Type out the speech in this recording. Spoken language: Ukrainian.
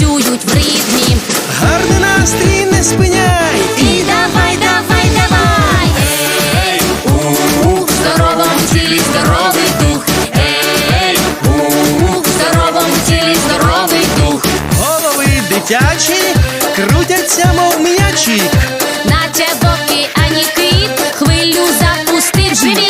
затанцюють в ритмі. Гарний настрій не спиняй. І давай, давай, давай. Ей, в здоровому тілі здоровий дух. Ей, в здоровому тілі здоровий дух. Голови дитячі крутяться, мов м'ячі. Наче в океані кит, хвилю запустив живіт.